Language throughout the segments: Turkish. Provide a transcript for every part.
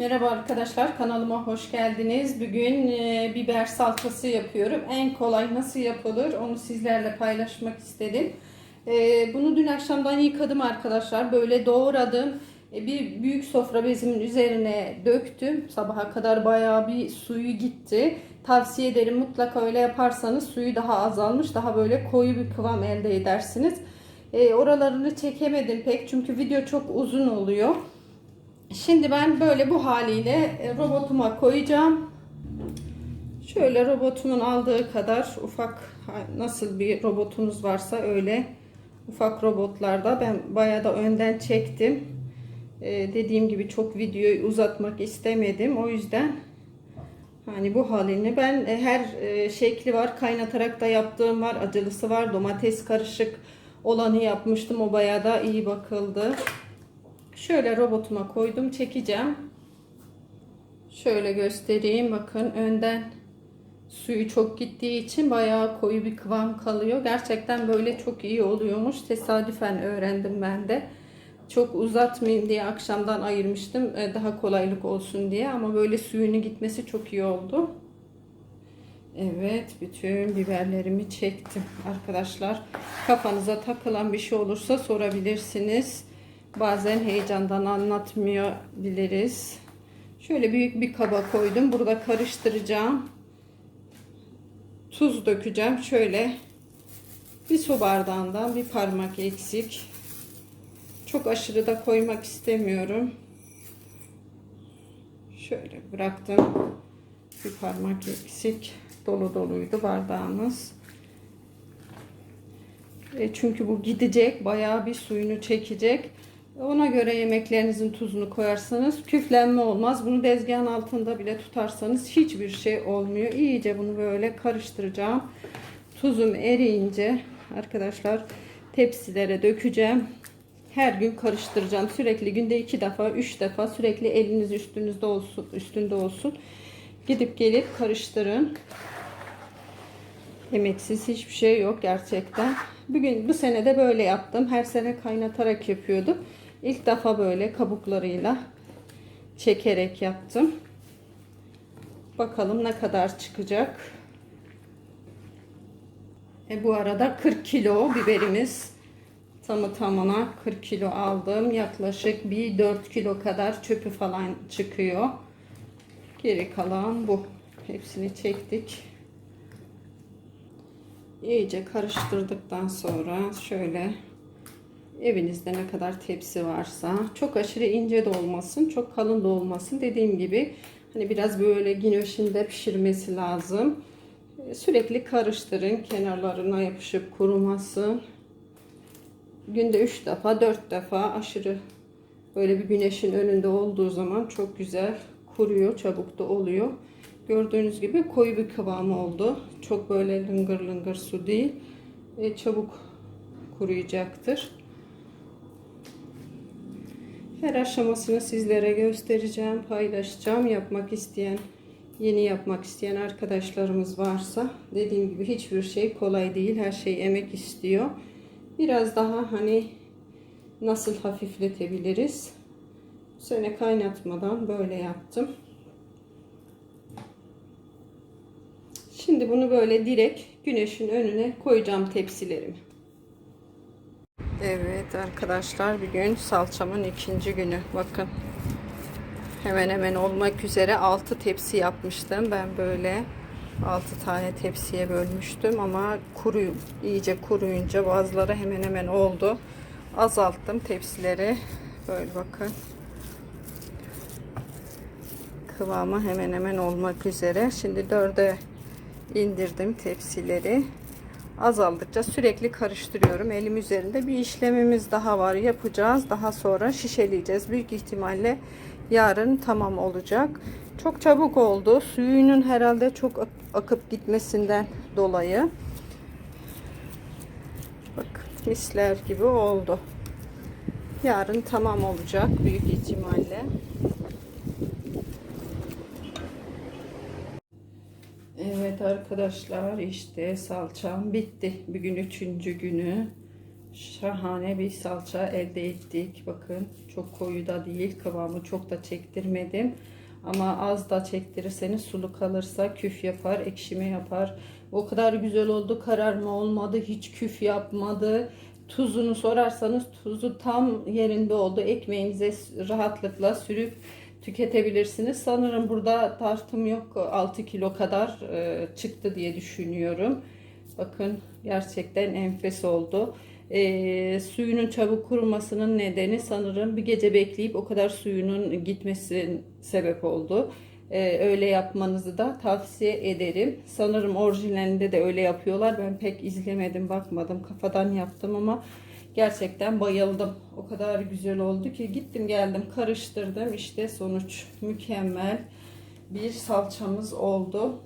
Merhaba arkadaşlar kanalıma hoş geldiniz. Bugün e, biber salçası yapıyorum. En kolay nasıl yapılır onu sizlerle paylaşmak istedim. E, bunu dün akşamdan yıkadım arkadaşlar. Böyle doğradım. E, bir büyük sofra bezimin üzerine döktüm. Sabaha kadar bayağı bir suyu gitti. Tavsiye ederim mutlaka öyle yaparsanız suyu daha azalmış. Daha böyle koyu bir kıvam elde edersiniz. E, oralarını çekemedim pek çünkü video çok uzun oluyor. Şimdi ben böyle bu haliyle e, robotuma koyacağım. Şöyle robotumun aldığı kadar ufak nasıl bir robotunuz varsa öyle ufak robotlarda ben bayağı da önden çektim. Ee, dediğim gibi çok videoyu uzatmak istemedim. O yüzden hani bu halini ben e, her e, şekli var. Kaynatarak da yaptığım var. Acılısı var. Domates karışık olanı yapmıştım. O bayağı da iyi bakıldı. Şöyle robotuma koydum. Çekeceğim. Şöyle göstereyim. Bakın önden suyu çok gittiği için bayağı koyu bir kıvam kalıyor. Gerçekten böyle çok iyi oluyormuş. Tesadüfen öğrendim ben de. Çok uzatmayayım diye akşamdan ayırmıştım. e, Daha kolaylık olsun diye. Ama böyle suyunu gitmesi çok iyi oldu. Evet, bütün biberlerimi çektim arkadaşlar. Kafanıza takılan bir şey olursa sorabilirsiniz. Bazen heyecandan anlatmıyor biliriz. Şöyle büyük bir kaba koydum. Burada karıştıracağım. Tuz dökeceğim. Şöyle bir su bardağından bir parmak eksik. Çok aşırı da koymak istemiyorum. Şöyle bıraktım. Bir parmak eksik. Dolu doluydu bardağımız. E çünkü bu gidecek. Bayağı bir suyunu çekecek. Ona göre yemeklerinizin tuzunu koyarsanız küflenme olmaz. Bunu dezgahın altında bile tutarsanız hiçbir şey olmuyor. İyice bunu böyle karıştıracağım. Tuzum eriyince arkadaşlar tepsilere dökeceğim. Her gün karıştıracağım. Sürekli günde iki defa, üç defa sürekli eliniz üstünüzde olsun, üstünde olsun. Gidip gelip karıştırın. Emeksiz hiçbir şey yok gerçekten. Bugün bu sene de böyle yaptım. Her sene kaynatarak yapıyordum. İlk defa böyle kabuklarıyla çekerek yaptım. Bakalım ne kadar çıkacak. E bu arada 40 kilo biberimiz tamı tamına 40 kilo aldım. Yaklaşık bir 4 kilo kadar çöpü falan çıkıyor. Geri kalan bu. Hepsini çektik. İyice karıştırdıktan sonra şöyle evinizde ne kadar tepsi varsa çok aşırı ince de olmasın, çok kalın da olmasın. Dediğim gibi hani biraz böyle güneşinde pişirmesi lazım. Sürekli karıştırın kenarlarına yapışıp kurumasın. Günde 3 defa 4 defa aşırı böyle bir güneşin önünde olduğu zaman çok güzel kuruyor, çabuk da oluyor. Gördüğünüz gibi koyu bir kıvamı oldu. Çok böyle lıngır lıngır su değil. E, çabuk kuruyacaktır. Her aşamasını sizlere göstereceğim, paylaşacağım. Yapmak isteyen, yeni yapmak isteyen arkadaşlarımız varsa dediğim gibi hiçbir şey kolay değil. Her şey emek istiyor. Biraz daha hani nasıl hafifletebiliriz? Bu sene kaynatmadan böyle yaptım. Şimdi bunu böyle direkt güneşin önüne koyacağım tepsilerimi. Evet arkadaşlar bugün salçamın ikinci günü. Bakın hemen hemen olmak üzere 6 tepsi yapmıştım. Ben böyle 6 tane tepsiye bölmüştüm ama kuru iyice kuruyunca bazıları hemen hemen oldu. Azalttım tepsileri. Böyle bakın. Kıvamı hemen hemen olmak üzere. Şimdi dörde indirdim tepsileri. Azaldıkça sürekli karıştırıyorum. Elim üzerinde bir işlemimiz daha var. Yapacağız. Daha sonra şişeleyeceğiz. Büyük ihtimalle yarın tamam olacak. Çok çabuk oldu. Suyunun herhalde çok akıp gitmesinden dolayı. Bak misler gibi oldu. Yarın tamam olacak büyük ihtimalle. Arkadaşlar işte salçam bitti. Bugün üçüncü günü. Şahane bir salça elde ettik. Bakın çok koyu da değil. Kıvamı çok da çektirmedim. Ama az da çektirirseniz sulu kalırsa küf yapar, ekşime yapar. O kadar güzel oldu. Kararma olmadı. Hiç küf yapmadı. Tuzunu sorarsanız tuzu tam yerinde oldu. Ekmeğinize rahatlıkla sürüp tüketebilirsiniz. Sanırım burada tartım yok. 6 kilo kadar e, çıktı diye düşünüyorum. Bakın gerçekten enfes oldu. E, suyunun çabuk kurumasının nedeni sanırım bir gece bekleyip o kadar suyunun gitmesi sebep oldu. E, öyle yapmanızı da tavsiye ederim. Sanırım orijinalinde de öyle yapıyorlar. Ben pek izlemedim, bakmadım. Kafadan yaptım ama gerçekten bayıldım. O kadar güzel oldu ki gittim geldim karıştırdım. İşte sonuç mükemmel bir salçamız oldu.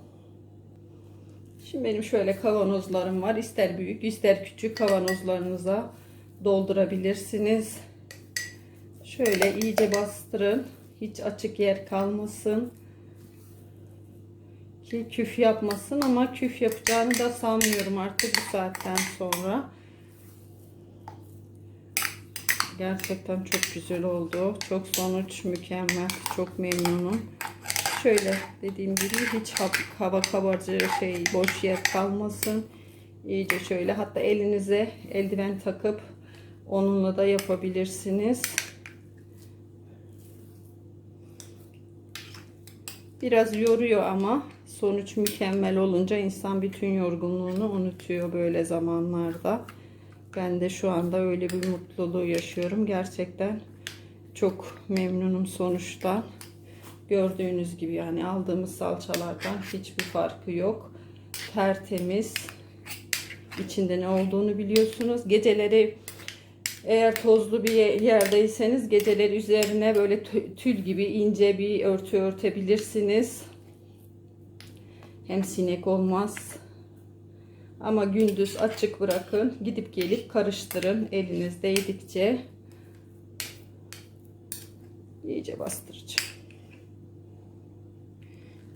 Şimdi benim şöyle kavanozlarım var. İster büyük ister küçük kavanozlarınıza doldurabilirsiniz. Şöyle iyice bastırın. Hiç açık yer kalmasın. Ki küf yapmasın ama küf yapacağını da sanmıyorum artık bu saatten sonra. Gerçekten çok güzel oldu. Çok sonuç mükemmel. Çok memnunum. Şöyle dediğim gibi hiç hava kabarcı şey boş yer kalmasın. İyice şöyle hatta elinize eldiven takıp onunla da yapabilirsiniz. Biraz yoruyor ama sonuç mükemmel olunca insan bütün yorgunluğunu unutuyor böyle zamanlarda. Ben de şu anda öyle bir mutluluğu yaşıyorum. Gerçekten çok memnunum sonuçtan. Gördüğünüz gibi yani aldığımız salçalardan hiçbir farkı yok. Tertemiz. İçinde ne olduğunu biliyorsunuz. Geceleri eğer tozlu bir yerdeyseniz geceleri üzerine böyle tül gibi ince bir örtü örtebilirsiniz. Hem sinek olmaz. Ama gündüz açık bırakın. Gidip gelip karıştırın eliniz değdikçe. İyice bastıracağım.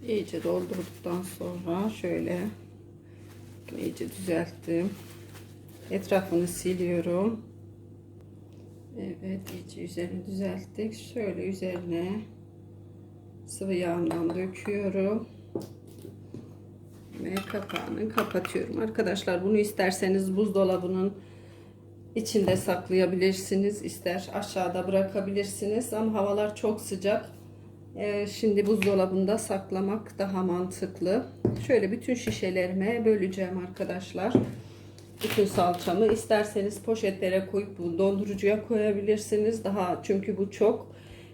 İyice doldurduktan sonra şöyle iyice düzelttim. Etrafını siliyorum. Evet iyice üzerini düzelttik. Şöyle üzerine sıvı yağından döküyorum. Ve kapağını kapatıyorum. Arkadaşlar bunu isterseniz buzdolabının içinde saklayabilirsiniz. ister aşağıda bırakabilirsiniz. Ama havalar çok sıcak. Ee, şimdi buzdolabında saklamak daha mantıklı. Şöyle bütün şişelerime böleceğim arkadaşlar. Bütün salçamı isterseniz poşetlere koyup bu dondurucuya koyabilirsiniz. Daha çünkü bu çok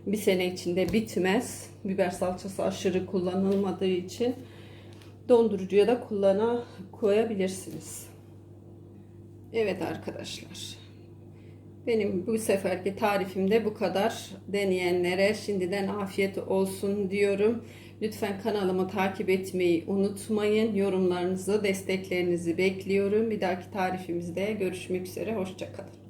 bir sene içinde bitmez. Biber salçası aşırı kullanılmadığı için dondurucuya da kullana koyabilirsiniz. Evet arkadaşlar. Benim bu seferki tarifimde bu kadar. Deneyenlere şimdiden afiyet olsun diyorum. Lütfen kanalımı takip etmeyi unutmayın. Yorumlarınızı, desteklerinizi bekliyorum. Bir dahaki tarifimizde görüşmek üzere. Hoşçakalın.